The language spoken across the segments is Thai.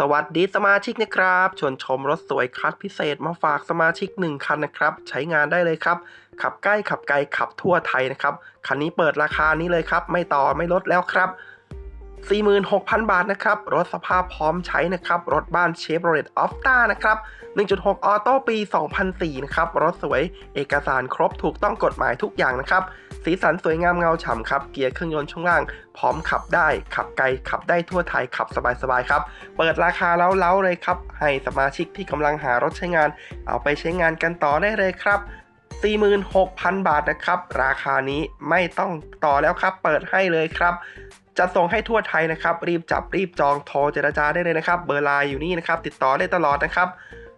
สวัสดีสมาชิกนะครับชวนชมรถสวยคัดพิเศษมาฝากสมาชิก 1 คันนะครับ ใช้งานได้เลยครับ ขับใกล้ขับไกลขับทั่วไทยนะครับ คันนี้เปิดราคานี้เลยครับ ไม่ต่อไม่ลดแล้วครับ 46,000 บาทนะครับ รถสภาพพร้อมใช้นะครับ รถบ้าน Chevrolet o f t a นะครับ 1.6 ออโต้ปี 2004 นะครับ รถสวยเอกสารครบถูกต้องกฎหมายทุกอย่างนะครับ สีสันสวยงามเงาฉ่ำครับ เกียร์เครื่องยนต์ช่วงล่าง พร้อมขับได้ ขับไกล ขับได้ทั่วไทย ขับสบายๆครับ เปิดราคาแล้วเล้าเลยครับ ให้สมาชิกที่กำลังหารถใช้งาน เอาไปใช้งานกันต่อได้เลยครับ 46,000 บาทนะครับ ราคานี้ไม่ต้องต่อแล้วครับ เปิดให้เลยครับจะส่งให้ทั่วไทยนะครับ รีบจับรีบจองโทรเจรจาได้เลยนะครับ เบอร์ไลน์อยู่นี่นะครับ ติดต่อได้ตลอดนะครับ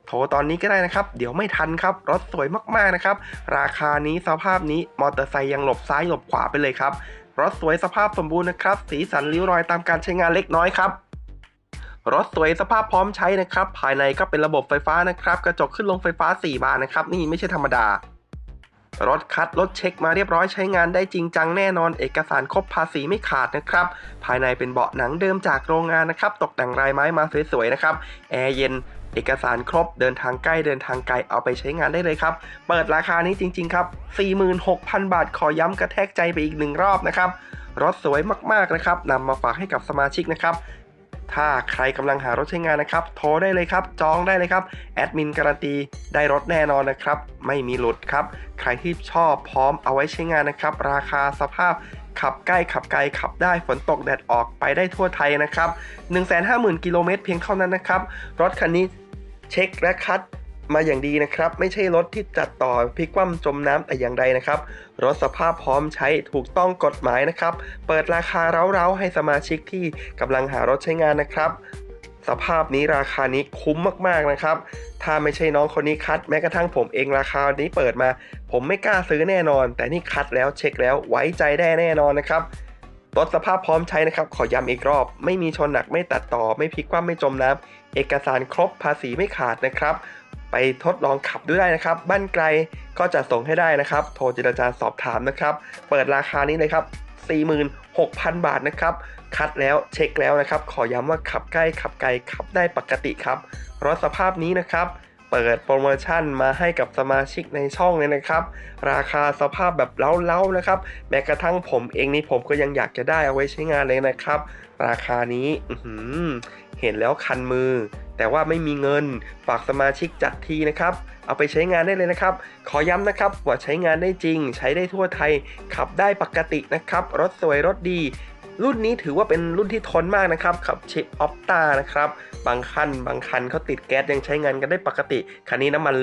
โทรตอนนี้ก็ได้นะครับ เดี๋ยวไม่ทันครับ รถสวยมากๆนะครับ ราคานี้สภาพนี้มอเตอร์ไซค์ยังหลบซ้ายหลบขวาไปเลยครับ รถสวยสภาพสมบูรณ์นะครับ สีสันริ้วรอยตามการใช้งานเล็กน้อยครับรถสวยสภาพพร้อมใช้นะครับ ภายในก็เป็นระบบไฟฟ้านะครับ กระจกขึ้นลงไฟฟ้า 4 บานนะครับ นี่ไม่ใช่ธรรมดา รถคัดรถเช็คมาเรียบร้อยใช้งานได้จริงจังแน่นอน เอกสารครบภาษีไม่ขาดนะครับ ภายในเป็นเบาะหนังเดิมจากโรงงานนะครับ ตกแต่งลายไม้มาสวยๆนะครับ แอร์เย็นเอกสารครบเดินทางใกล้เดินทางไกลเอาไปใช้งานได้เลยครับ เปิดราคานี้จริง ๆ ครับ 46,000 บาทขอย้ำกระแทกใจไปอีกหนึ่งรอบนะครับ รถสวยมากๆนะครับนำมาฝากให้กับสมาชิกนะครับ ถ้าใครกำลังหารถใช้งานนะครับ โทรได้เลยครับ จองได้เลยครับ แอดมินการันตีได้รถแน่นอนนะครับ ไม่มีหลุดครับ ใครที่ชอบพร้อมเอาไว้ใช้งานนะครับ ราคาสภาพขับใกล้ขับไกลขับได้ฝนตกแดดออกไปได้ทั่วไทยนะครับ 150,000 กิโลเมตรเพียงเท่านั้นนะครับ รถคันนี้เช็คและคัด มาอย่างดีนะครับ ไม่ใช่รถที่จัดต่อพลิกคว่ำจมน้ำแต่อย่างใดนะครับ รถสภาพพร้อมใช้ถูกต้องกฎหมายนะครับ เปิดราคาเร้าๆให้สมาชิกที่กำลังหารถใช้งานนะครับ สภาพนี้ราคานี้คุ้มมากๆนะครับ ถ้าไม่ใช่น้องคนนี้คัด แม้กระทั่งผมเองราคานี้เปิดมา ผมไม่กล้าซื้อแน่นอน แต่นี่คัดแล้วเช็คแล้วไว้ใจได้แน่นอนนะครับรถสภาพพร้อมใช้นะครับ ขอย้ำอีกรอบ ไม่มีชนหนักไม่ตัดต่อ ไม่พลิกคว่ำไม่จมน้ำเอกสารครบภาษีไม่ขาดนะครับ ไปทดลองขับด้วยได้นะครับ บ้านไกลก็จะส่งให้ได้นะครับ โทรเจรจาสอบถามนะครับ เปิดราคานี้เลยครับ 46,000 บาทนะครับ คัดแล้วเช็คแล้วนะครับ ขอย้ำว่าขับใกล้ขับไกลขับได้ปกติครับรถสภาพนี้นะครับ เปิดโปรโมชั่นมาให้กับสมาชิกในช่องเลยนะครับ ราคาสภาพแบบเล้าๆนะครับ แม้กระทั่งผมเองนี่ผมก็ยังอยากจะได้เอาไว้ใช้งานเลยนะครับ ราคานี้เห็นแล้วคันมือ แต่ว่าไม่มีเงินฝากสมาชิกจัดทีนะครับ เอาไปใช้งานได้เลยนะครับ ขอย้ำนะครับว่าใช้งานได้จริง ใช้ได้ทั่วไทย ขับได้ปกตินะครับ รถสวยรถดี รุ่นนี้ถือว่าเป็นรุ่นที่ทนมากนะครับขับชิปออปตานะครับ บางคันบางคันเขาติดแก๊สยังใช้งานกันได้ปกติ คันนี้น้ำมัน